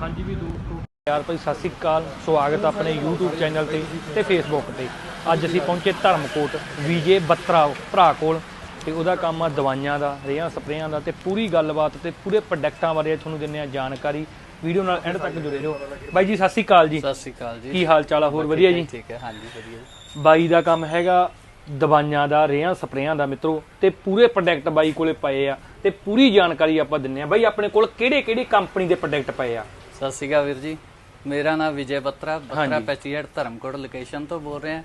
ਹਾਂਜੀ ਵੀ ਦੋਸਤੋ ਯਾਰ ਭਾਈ ਸਤਿ ਸ੍ਰੀ ਅਕਾਲ। ਸਵਾਗਤ ਹੈ ਆਪਣੇ YouTube ਚੈਨਲ ਤੇ ਤੇ Facebook ਤੇ। ਅੱਜ ਅਸੀਂ ਪਹੁੰਚੇ ਧਰਮਕੋਟ ਵਿਜੇ ਬੱਤਰਾ ਭਰਾ ਕੋਲ ਤੇ ਉਹਦਾ ਕੰਮ ਆ ਦਵਾਈਆਂ ਦਾ ਰੇਹਾਂ ਸਪਰੇਆਂ ਦਾ ਤੇ ਪੂਰੀ ਗੱਲਬਾਤ ਤੇ ਪੂਰੇ ਪ੍ਰੋਡਕਟਾਂ ਬਾਰੇ ਤੁਹਾਨੂੰ ਦਿੰਨੇ ਆ ਜਾਣਕਾਰੀ। ਵੀਡੀਓ ਨਾਲ ਐਂਡ ਤੱਕ ਜੁੜੇ ਰਹੋ। ਬਾਈ ਜੀ ਸਤਿ ਸ੍ਰੀ ਅਕਾਲ ਜੀ। ਸਤਿ ਸ਼੍ਰੀ ਅਕਾਲ ਜੀ। ਕੀ ਹਾਲ ਚਾਲ ਆ? ਹੋਰ ਵਧੀਆ ਜੀ? ਠੀਕ ਹੈ ਹਾਂਜੀ ਵਧੀਆ। ਬਾਈ ਦਾ ਕੰਮ ਹੈਗਾ ਦਵਾਈਆਂ ਦਾ ਰੇਹਾਂ ਸਪਰੇਆਂ ਦਾ ਮਿੱਤਰੋ ਤੇ ਪੂਰੇ ਪ੍ਰੋਡਕਟ ਬਾਈ ਕੋਲੇ ਪਏ ਆ ਤੇ ਪੂਰੀ ਜਾਣਕਾਰੀ ਆਪਾਂ ਦਿੰਨੇ ਆ। ਬਾਈ ਆਪਣੇ ਕੋਲ ਕਿਹੜੇ ਕਿਹੜੀ ਕੰਪਨੀ ਦੇ ਪ੍ਰੋਡਕਟ ਪਏ ਆ? ਸਤਿ ਸ਼੍ਰੀ ਅਕਾਲ ਵੀਰ ਜੀ। ਮੇਰਾ ਨਾਮ ਵਿਜੇ ਬੱਤਰਾ ਬੱਤਰਾ ਹਾਂਜੀ। ਪੈਚੀਹਟ ਧਰਮਕੋਟ ਲੋਕੇਸ਼ਨ ਤੋਂ ਬੋਲ ਰਹੇ ਹਾਂ।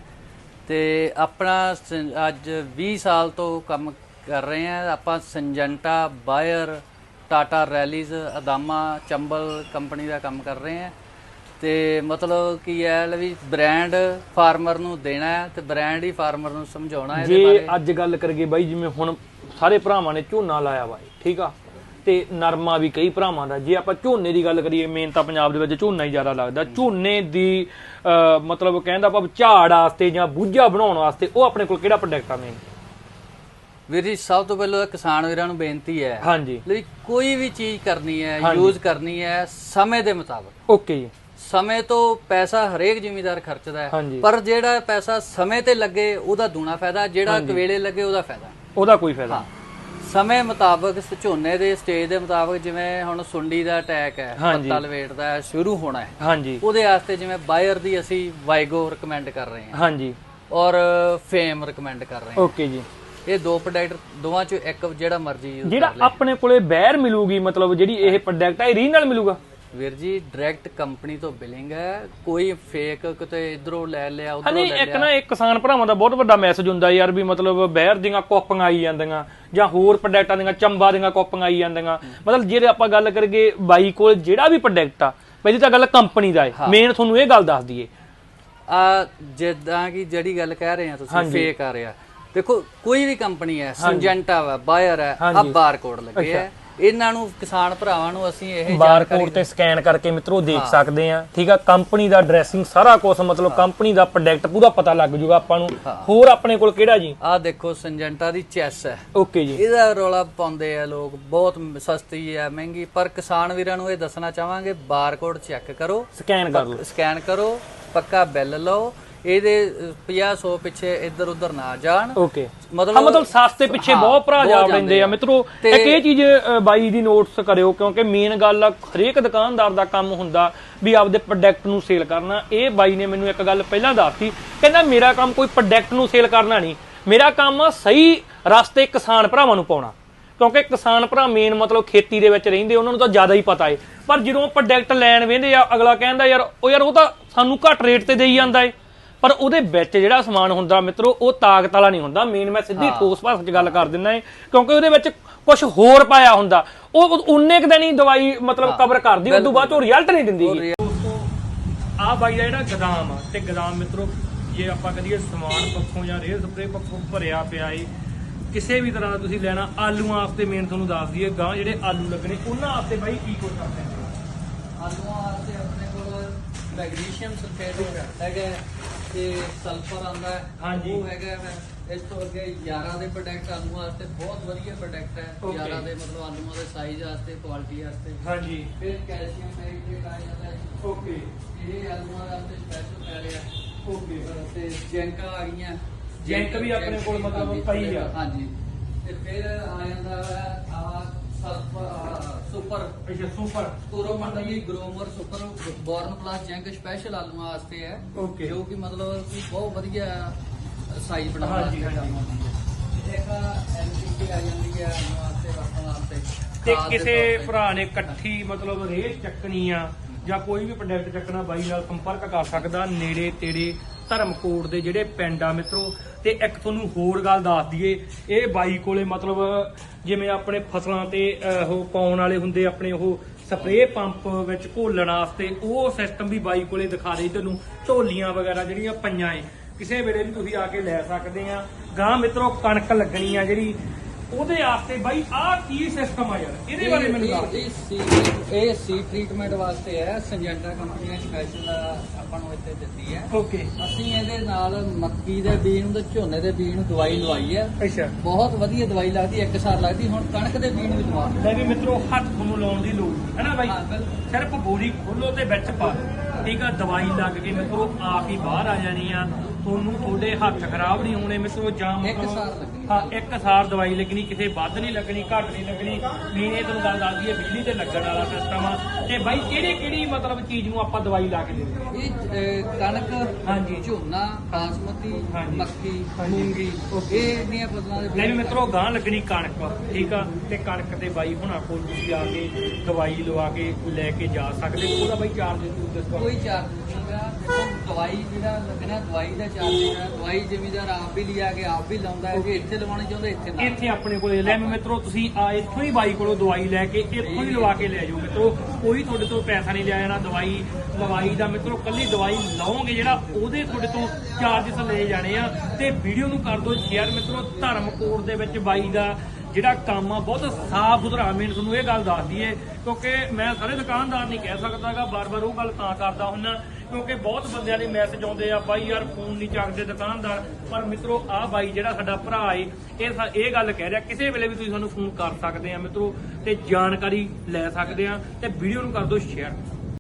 ਤੇ ਆਪਣਾ ਸ- ਅੱਜ 20 ਸਾਲ ਤੋਂ ਕੰਮ ਕਰ ਰਹੇ ਹਾਂ। ਆਪਾਂ Syngenta Bayer Tata Rallis Adama Chambal company ਦਾ ਕੰਮ ਕਰ ਰਹੇ ਹਾਂ। ਤੇ ਮਤਲਬ ਕੀ ਹੈ ਲੈ ਵੀ ਬ੍ਰਾਂਡ ਫਾਰਮਰ ਨੂੰ ਦੇਣਾ ਹੈ ਤੇ ਬ੍ਰਾਂਡ ਹੀ ਫਾਰਮਰ ਨੂੰ ਸਮਝਾਉਣਾ ਹੈ ਇਹਦੇ ਜੇ ਬਾਰੇ। ਅੱਜ ਗੱਲ ਕਰੀਏ ਬਾਈ ਜਿਵੇਂ ਹੁਣ ਸਾਰੇ ਭਰਾਵਾਂ ਨੇ ਝੋਨਾ ਲਾਇਆ ਵਾ ਠੀਕ ਆ? ਤੇ ਨਰਮਾ ਵੀ ਕਈ ਭਰਾਵਾਂ ਦਾ। ਜੇ ਆਪਾਂ ਝੋਨੇ ਦੀ ਗੱਲ ਕਰੀਏ ਮੇਨ ਤਾਂ ਪੰਜਾਬ ਦੇ ਵਿੱਚ ਝੋਨਾ ਹੀ ਜ਼ਿਆਦਾ ਲੱਗਦਾ। ਝੋਨੇ ਦੀ ਮਤਲਬ ਕਹਿੰਦਾ ਆਪਾਂ ਝਾੜ ਵਾਸਤੇ ਜਾਂ ਬੂਝਾ ਬਣਾਉਣ ਵਾਸਤੇ ਉਹ ਆਪਣੇ ਕੋਲ ਕਿਹੜਾ ਪ੍ਰੋਡਕਟ ਆ ਮੇਨ ਵੀਰ ਜੀ ਸਭ ਤੋਂ ਪਹਿਲਾਂ ਕਿਸਾਨ ਵੀਰਾਂ ਨੂੰ ਬੇਨਤੀ ਹੈ ਹਾਂਜੀ। ਲਈ ਕੋਈ ਵੀ ਚੀਜ਼ ਕਰਨੀ ਹੈ। ਯੂਜ਼ ਕਰਨੀ ਹੈ ਸਮੇਂ ਦੇ ਮੁਤਾਬਕ। ਓਕੇ ਜੀ। ਸਮੇਂ ਤੋਂ ਪੈਸਾ ਹਰੇਕ ਜ਼ਿਮੀਦਾਰ ਖਰਚਦਾ। ਹੈ। ਪਰ ਜਿਹੜਾ ਪੈਸਾ ਸਮੇਂ ਤੇ ਲੱਗੇ ਉਹਦਾ ਦੂਣਾ ਫਾਇਦਾ ਜਿਹੜਾ ਕਵੇਲੇ ਲੱਗੇ ਉਹਦਾ ਫਾਇਦਾ। ਉਹਦਾ ਕੋਈ ਫਾਇਦਾ ਸਮੇਂ ਮੁਤਾਬਕ ਝੋਨੇ ਦੇ ਸਟੇਜ ਦੇ ਮੁਤਾਬਕ ਜਿਵੇਂ ਹੁਣ ਸੁੰਡੀ ਦਾ ਅਟੈਕ ਹੈ ਪੱਤਾ ਲਵੇਟ ਦਾ ਸ਼ੁਰੂ ਹੋਣਾ ਹੈ। ਹਾਂਜੀ। ਉਹਦੇ ਵਾਸਤੇ ਜਿਵੇਂ ਬਾਇਰ ਦੀ ਅਸੀਂ ਵਾਈਗੋ ਰეკਮੈਂਡ ਕਰ ਰਹੇ ਹਾਂ। ਹਾਂਜੀ। ਔਰ ਫੇਮ ਰეკਮੈਂਡ ਕਰ ਰਹੇ ਹਾਂ। ਓਕੇ ਜੀ। ਇਹ ਦੋ ਪ੍ਰੋਡਕਟ ਦੋਵਾਂ ਚੋਂ ਇੱਕ ਜਿਹੜਾ ਮਰਜ਼ੀ ਜਿਹੜਾ ਆਪਣੇ ਕੋਲੇ ਬੈਰ ਮਿਲੂਗੀ ਮਤਲਬ ਜਿਹੜੀ ਇਹ ਪ੍ਰੋਡਕਟ ਹੈ ਰੀ ਨਾਲ ਮਿਲੂਗਾ? ਵੀਰ ਜੀ ਡਾਇਰੈਕਟ ਕੰਪਨੀ ਤੋਂ ਬਿਲਿੰਗ ਹੈ। ਕੋਈ ਫੇਕ ਕਿਤੇ ਇਧਰੋਂ ਲੈ ਲਿਆ ਉਧਰੋਂ ਨਹੀਂ ਲੈ ਇੱਕ ਲਿਆ? ਨਾ ਇੱਕ ਕਿਸਾਨ ਭਰਾਵਾਂ ਦਾ ਬਹੁਤ ਵੱਡਾ ਮੈਸੇਜ ਹੁੰਦਾ ਯਾਰ ਵੀ ਮਤਲਬ ਬਹਿਰ ਦੀਆਂ ਕਾਪੀਆਂ ਆਈ ਜਾਂਦੀਆਂ ਜਾਂ ਹੋਰ ਪ੍ਰੋਡਕਟਾਂ ਦੀਆਂ ਚੰਬਾ ਦੀਆਂ ਕਾਪੀਆਂ ਆਈ ਜਾਂਦੀਆਂ। ਮਤਲਬ ਜਿਹੜੇ ਆਪਾਂ ਗੱਲ ਕਰੀਏ ਬਾਈ ਕੋਲ ਜਿਹੜਾ ਵੀ ਪ੍ਰੋਡਕਟ ਆ ਪਹਿਲੀ ਤਾਂ ਗੱਲ ਕੰਪਨੀ ਦਾ ਹੈ। ਮੇਨ ਤੁਹਾਨੂੰ ਇਹ ਗੱਲ ਦੱਸ ਦਈਏ। ਆ ਜਿੱਦਾਂ ਕਿ ਜਿਹੜੀ ਗੱਲ ਕਹਿ ਰਹੇ ਆ ਤੁਸੀਂ ਫੇਕ ਆ ਰਿਹਾ। ਦੇਖੋ ਕੋਈ ਵੀ ਕੰਪਨੀ ਹੈ ਸਿੰਜੈਂਟਾ ਵਾ ਬਾਇਰ ਹੈ ਆ ਬਾਰਕੋਡ ਲੱਗੇ ਆ ਇਹਨਾਂ ਨੂੰ ਕਿਸਾਨ ਭਰਾਵਾਂ ਨੂੰ ਅਸੀਂ ਇਹ ਬਾਰਕੋਡ ਤੇ ਸਕੈਨ ਕਰਕੇ ਮਿੱਤਰੋ ਦੇਖ ਸਕਦੇ ਆ ਠੀਕ ਆ? ਕੰਪਨੀ ਦਾ ਡਰੈਸਿੰਗ ਸਾਰਾ ਕੁਝ ਮਤਲਬ ਕੰਪਨੀ ਦਾ ਪ੍ਰੋਡਕਟ ਪੂਰਾ ਪਤਾ ਲੱਗ ਜੂਗਾ ਆਪਾਂ ਨੂੰ। ਹੋਰ ਆਪਣੇ ਕੋਲ ਕਿਹੜਾ ਜੀ? ਆ ਦੇਖੋ ਸਿੰਜੈਂਟਾ ਦੀ ਚੈਸ ਹੈ। ਓਕੇ ਜੀ। ਇਹਦਾ ਰੌਲਾ ਪਾਉਂਦੇ ਆ ਲੋਕ ਬਹੁਤ ਸਸਤੀ ਹੈ ਮਹਿੰਗੀ। ਪਰ ਕਿਸਾਨ ਵੀਰਾਂ ਨੂੰ ਇਹ ਦੱਸਣਾ ਚਾਹਾਂਗੇ ਬਾਰਕੋਡ ਚੈੱਕ ਕਰੋ। ਸਕੈਨ ਕਰ ਲਓ। ਸਕੈਨ ਕਰੋ ਪੱਕਾ ਬਿੱਲ ਲਓ। ਇਹਦੇ 50 100 ਪਿੱਛੇ ਇੱਧਰ ਉੱਧਰ ਨਾ ਜਾਣ। ਓਕੇ ਮਤਲਬ ਹਾਂ ਮਤਲਬ ਸਸਤੇ ਪਿੱਛੇ ਹਾਂ, ਬਹੁਤ ਭਰਾ ਜਾ ਲੈਂਦੇ ਆ। ਮਿੱਤਰੋ। ਇੱਕ ਇਹ ਚੀਜ਼ ਬਾਈ ਦੀ ਨੋਟਸ ਕਰਿਓ ਕਿਉਂਕਿ ਮੇਨ ਗੱਲ ਹਰੇਕ ਦੁਕਾਨਦਾਰ ਦਾ ਕੰਮ ਹੁੰਦਾ ਵੀ ਆਪਦੇ ਪ੍ਰੋਡਕਟ ਨੂੰ ਸੇਲ ਕਰਨਾ। ਇਹ ਬਾਈ ਨੇ ਮੈਨੂੰ ਇੱਕ ਗੱਲ ਪਹਿਲਾਂ ਦੱਸਤੀ ਕਹਿੰਦਾ ਮੇਰਾ ਕੰਮ ਕੋਈ ਪ੍ਰੋਡਕਟ ਨੂੰ ਸੇਲ ਕਰਨਾ ਨਹੀਂ। ਮੇਰਾ ਕੰਮ ਆ ਸਹੀ ਰਸਤੇ ਕਿਸਾਨ ਭਰਾਵਾਂ ਨੂੰ ਪਾਉਣਾ। ਕਿਉਂਕਿ ਕਿਸਾਨ ਭਰਾ ਮੇਨ ਮਤਲਬ ਖੇਤੀ ਦੇ ਵਿੱਚ ਰਹਿੰਦੇ ਉਹਨਾਂ ਨੂੰ ਤਾਂ ਜ਼ਿਆਦਾ ਹੀ ਪਤਾ ਏ। ਪਰ ਜਦੋਂ ਪ੍ਰੋਡਕਟ ਲੈਣ ਵੇਂਦੇ ਆ ਅਗਲਾ ਕਹਿੰਦਾ ਯਾਰ ਉਹ ਯਾਰ ਉਹ ਤਾਂ ਸਾਨੂੰ ਘੱਟ ਰੇਟ ਤੇ ਦੇਈ ਜਾਂਦਾ ਏ। ਪਰ ਉਹਦੇ ਵਿੱਚ ਜਿਹੜਾ ਸਮਾਨ ਹੁੰਦਾ ਮਿੱਤਰੋ ਉਹ ਤਾਕਤ ਵਾਲਾ ਨਹੀਂ ਹੁੰਦਾ। ਮੇਨ ਮੈਂ ਸਿੱਧੀ ਠੋਸ ਭਾਸ਼ਾ 'ਚ ਗੱਲ ਕਰ ਦਿੰਦਾ ਏ ਕਿਉਂਕਿ ਉਹਦੇ ਵਿੱਚ ਕੁਝ ਹੋਰ ਪਾਇਆ ਹੁੰਦਾ। ਉਹ ਉਨੇ ਕੁ ਦਿਨ ਹੀ ਦਵਾਈ ਮਤਲਬ ਕਵਰ ਕਰਦੀ ਉਸ ਤੋਂ ਬਾਅਦ ਉਹ ਰਿਜ਼ਲਟ ਨਹੀਂ ਦਿੰਦੀ ਦੋਸਤੋ ਆ ਬਾਈ ਦਾ ਜਿਹੜਾ ਗਦਾਮ ਆ ਤੇ ਗਦਾਮ ਮਿੱਤਰੋ ਜੇ ਆਪਾਂ ਕਰੀਏ ਸਮਾਨ ਪੱਖੋਂ ਜਾਂ ਰੇਹ ਸਪਰੇ ਪੱਖੋਂ ਭਰਿਆ ਪਿਆ ਏ ਕਿਸੇ ਵੀ ਤਰ੍ਹਾਂ ਦਾ ਤੁਸੀਂ ਲੈਣਾ ਆਲੂਆਂ ਵਾਸਤੇ ਮੇਨ ਤੁਹਾਨੂੰ ਦੱਸ ਦਈਏ ਗਾਂ ਜਿਹੜੇ ਆਲੂ ਲੱਗਣੇ ਉਹਨਾਂ ਵਾਸਤੇ ਬਾਈ ਕੀ ਕੁਝ ਕਰਦੇ ਆਲੂਆਂ ਵਾਸਤੇ ਆਪਣੇ ਕੋਲ ਮੈਗਨੀਸ਼ੀਅਮ ਸਲਫੇਟ ਹੈਗਾ। ਤੇ ਸਲਫਰ ਆਂਦਾ ਹੈ। ਹਾਂਜੀ। ਉਹ ਹੈਗਾ ਹੈ। ਇਸ ਤੋਂ ਅੱਗੇ 11 ਦੇ ਪ੍ਰੋਡਕਟ ਆਲੂਆਂ ਵਾਸਤੇ ਬਹੁਤ ਵਧੀਆ ਪ੍ਰੋਡਕਟ ਹੈ। Okay. 11 ਦੇ ਮਤਲਬ ਆਲੂਆਂ ਦੇ ਸਾਈਜ਼ ਵਾਸਤੇ ਕੁਆਲਿਟੀ ਵਾਸਤੇ। ਹਾਂਜੀ। ਫਿਰ ਕੈਲਸ਼ੀਅਮ ਨਾਈਟ੍ਰੇਟ ਆ ਜਾਂਦਾ ਹੈ। ਓਕੇ ਇਹ ਆਲੂਆਂ ਵਾਸਤੇ ਸਪੈਸ਼ਲ ਪੈ ਰਿਹਾ ਓਕੇ ਤੇ ਜੈਂਕਾਂ ਆ ਗਈਆਂ। ਜੈਂਕ ਵੀ ਆਪਣੇ ਕੋਲ ਮਤਲਬ ਪਈ ਆ। ਹਾਂਜੀ ਤੇ ਫਿਰ ਆ ਜਾਂਦਾ ਹੈ ਆ ਸਲਫਰ ਸੁਪਰ ਅੱਛਾ super ਕੋਰੋਮੰਡਲੀ Gromor super boron plus zinc special ਆਲੂਆਂ ਵਾਸਤੇ ਹੈ Okay. ਜੋ ਕਿ ਮਤਲਬ ਕਿ ਬਹੁਤ ਵਧੀਆ ਸਾਈਜ਼ ਬਣਾਉਣ ਹਾਂਜੀ, ਵਾਸਤੇ ਹਾਂਜੀ। ਕੰਮ ਆਉਂਦੀ ਹੈ ਇੱਕ ਐਨਪੀਕੇ ਆ ਜਾਂਦੀ ਹੈ ਆਲੂਆਂ ਵਾਸਤੇ ਵਰਤਣ ਵਾਸਤੇ ਤੇ ਖਾਦ ਦੇ ਕਿਸੇ ਤੌਰ ਤੇ। ਭਰਾ ਨੇ ਇਕੱਠੀ ਮਤਲਬ ਰੇਸ ਚੱਕਣੀ ਆ ਜਾਂ ਕੋਈ ਵੀ ਪ੍ਰੋਡਕਟ ਚੱਕਣਾ ਬਾਈ ਨਾਲ ਸੰਪਰਕ ਕਰ ਸਕਦਾ ਨੇੜੇ ਤੇੜੇ ਧਰਮਕੋਟ ਦੇ ਜਿਹੜੇ ਪਿੰਡ ਆ ਮਿੱਤਰੋ, ਤੇ ਇੱਕ ਤੁਹਾਨੂੰ ਹੋਰ ਗੱਲ ਦੱਸ ਦਈਏ, ਇਹ ਬਾਈ ਕੋਲੇ ਮਤਲਬ ਜਿਵੇਂ ਆਪਣੇ ਫਸਲਾਂ ਤੇ ਉਹ ਪਾਉਣ ਵਾਲੇ ਹੁੰਦੇ ਆਪਣੇ ਉਹ ਸਪਰੇਅ ਪੰਪ ਵਿੱਚ ਘੋਲਣ ਵਾਸਤੇ, ਉਹ ਸਿਸਟਮ ਵੀ ਬਾਈ ਕੋਲੇ ਦਿਖਾ ਦੇ ਤੁਹਾਨੂੰ ਢੋਲੀਆਂ ਵਗੈਰਾ ਜਿਹੜੀਆਂ ਪਈਆਂ ਏ। ਕਿਸੇ ਵੇਲੇ ਵੀ ਤੁਸੀਂ ਆ ਕੇ ਲੈ ਸਕਦੇ ਆ। ਗਾਂ ਮਿੱਤਰੋ, ਕਣਕ ਲੱਗਣੀ ਆ ਜਿਹੜੀ ਉਹਦੇ ਵਾਸਤੇ ਬਾਈ ਆਹ ਕੀ ਸਿਸਟਮ ਆ ਯਾਰ? ਇਹਦੇ ਬਾਰੇ ਮੈਨੂੰ ਦੱਸ ਇਹ ਸੀ ਇਹ ਸੀ ਟ੍ਰੀਟਮੈਂਟ ਵਾਸਤੇ ਹੈ ਸੰਜੈਂਟਾ ਕੰਪਨੀ ਨੇ ਸਪੈਸ਼ਲ ਆਪਾਂ ਨੂੰ ਇੱਥੇ ਦਿੱਤੀ ਹੈ। ਓਕੇ ਅਸੀਂ ਇਹਦੇ ਨਾਲ ਮੱਕੀ ਦੇ ਬੀਜ ਨੂੰ ਤੇ ਝੋਨੇ ਦੇ ਬੀਜ ਨੂੰ ਦਵਾਈ ਲਵਾਈ ਹੈ। ਅੱਛਾ। ਬਹੁਤ ਵਧੀਆ ਦਵਾਈ ਲੱਗਦੀ ਇੱਕ ਸਾਰ ਲੱਗਦੀ ਹੁਣ ਕਣਕ ਦੇ ਬੀਜ ਨੂੰ ਵੀ ਦਵਾ ਲੈ ਵੀ ਮਿੱਤਰੋ ਹੱਥ ਤੁਹਾਨੂੰ ਲਾਉਣ ਦੀ ਲੋੜ ਨਹੀਂ ਹੈ ਨਾ ਬਾਈ। ਸਿਰਫ ਬੋਰੀ ਖੋਲੋ ਤੇ ਵਿੱਚ ਪਾ ਦਿਓ। ਠੀਕ ਆ ਦਵਾਈ ਲੱਗ ਕੇ ਮਿੱਤਰੋ ਆਪ ਹੀ ਬਾਹਰ ਆ ਜਾਣੀ ਆ। ਤੁਹਾਨੂੰ ਤੁਹਾਡੇ ਹੱਥ ਖਰਾਬ ਨਹੀਂ ਹੋਣੇ ਮਿੱਤਰੋ ਜਾਂ ਮਤਲਬ-। ਹਾਂ ਇੱਕ ਸਾਰ ਦਵਾਈ ਲੱਗਣੀ ਕਿਸੇ ਵੱਧ ਨਹੀਂ ਲੱਗਣੀ ਘੱਟ ਨਹੀਂ ਲੱਗਣੀ ਵੀ ਇਹ ਤੁਹਾਨੂੰ ਗੱਲ ਦੱਸਦੀ ਹੈ ਬਿਜਲੀ ਤੇ ਲੱਗਣ ਵਾਲਾ ਸਿਸਟਮ ਆ ਤੇ ਬਾਈ ਕਿਹੜੀ ਕਿਹੜੀ ਮਤਲਬ ਚੀਜ਼ ਨੂੰ ਆਪਾਂ ਦਵਾਈ ਲਾ ਕੇ ਦਿੰਦੇ ਇਹ ਅਹ, ਕਣਕ ਹਾਂਜੀ। ਝੋਨਾ ਬਾਸਮਤੀ ਹਾਂਜੀ। ਮੱਕੀ ਹਾਂਜੀ। ਮੂੰਗੀ ਇਹ ਇੰਨੀਆਂ ਫਸਲਾਂ ਦੇ ਲੈ ਵੀ ਮਿੱਤਰੋ ਗਾਂ ਲੱਗਣੀ ਕਣਕ ਠੀਕ ਆ ਤੇ ਕਣਕ ਤੇ ਬਾਈ ਹੁਣਾਂ ਕੋਲ ਤੁਸੀਂ ਆ ਕੇ ਦਵਾਈ ਲਵਾ ਕੇ ਲੈ ਕੇ ਜਾ ਸਕਦੇ ਹੋ। ਉਹਦਾ ਬਾਈ ਚਾਰਜ ਦੱਸੋ ਕੋਈ ਨਹੀਂ ਦੇਖੋ ਦਵਾਈ ਜਿਹੜਾ ਲੱਗਣਾ ਦਵਾਈ ਦਾ ਚਾਰਜ ਹੈ ਦਵਾਈ ਜ਼ਿਮੀਦਾਰ ਆਪ ਵੀ ਲਿਆ ਕੇ ਆਪ ਵੀ ਲਾਉਂਦਾ ਹੈ ਜੇ ਇੱਥੇ ਲਵਾਉਣੀ ਚਾਹੁੰਦਾ ਇੱਥੇ ਨਾ ਇੱਥੇ ਆਪਣੇ ਕੋਲੇ ਲੈ ਵੀ ਮਿੱਤਰੋ ਤੁਸੀਂ ਆ ਇੱਥੋਂ ਹੀ ਬਾਈ ਕੋਲੋਂ ਦਵਾਈ ਲੈ ਕੇ ਇੱਥੋਂ ਹੀ ਲਵਾ ਕੇ ਲੈ ਜਾਓ ਮਿੱਤਰੋ। ਕੋਈ ਤੁਹਾਡੇ ਤੋਂ ਪੈਸਾ ਨਹੀਂ ਲਿਆ ਜਾਣਾ ਦਵਾਈ ਲਵਾਈ ਦਾ ਮਿੱਤਰੋ ਕੱਲੀ ਦਵਾਈ ਲਓਗੇ ਜਿਹੜਾ ਉਹਦੇ ਤੁਹਾਡੇ ਤੋਂ ਚਾਰਜਸ ਲਏ ਜਾਣੇ ਆ। ਤੇ ਵੀਡੀਓ ਨੂੰ ਕਰ ਦਿਓ ਸ਼ੇਅਰ ਮਿੱਤਰੋ ਧਰਮਕੋਟ ਦੇ ਵਿੱਚ ਬਾਈ ਦਾ ਜਿਹੜਾ ਕੰਮ ਆ ਬਹੁਤ ਸਾਫ਼ ਸੁਥਰਾ ਮੈਂ ਤੁਹਾਨੂੰ ਇਹ ਗੱਲ ਦੱਸ ਦਈਏ ਕਿਉਂਕਿ ਮੈਂ ਸਾਰੇ ਦੁਕਾਨਦਾਰ ਨਹੀਂ ਕਹਿ ਸਕਦਾਗਾ ਬਾਰ-ਬਾਰ ਉਹ ਗੱਲ ਤਾਂ ਕਰਦਾ ਹੁੰਨਾ। ਕਿਉਂਕਿ ਬਹੁਤ ਬੰਦਿਆਂ ਦੇ ਮੈਸੇਜ ਆਉਂਦੇ ਆ, ਬਾਈ ਯਾਰ ਫੋਨ ਨਹੀਂ ਚੱਕਦੇ ਦੁਕਾਨਦਾਰ। ਪਰ ਮਿੱਤਰੋ ਆਹ ਬਾਈ ਜਿਹੜਾ ਸਾਡਾ ਭਰਾ ਏ, ਇਹ ਇਹ ਗੱਲ ਕਹਿ ਰਿਹਾ, ਕਿਸੇ ਵੇਲੇ ਵੀ ਤੁਸੀਂ ਸਾਨੂੰ ਫੋਨ ਕਰ ਸਕਦੇ ਆ ਮਿੱਤਰੋ, ਤੇ ਜਾਣਕਾਰੀ ਲੈ ਸਕਦੇ ਆ, ਤੇ ਵੀਡੀਓ ਨੂੰ ਕਰ ਦਿਓ ਸ਼ੇਅਰ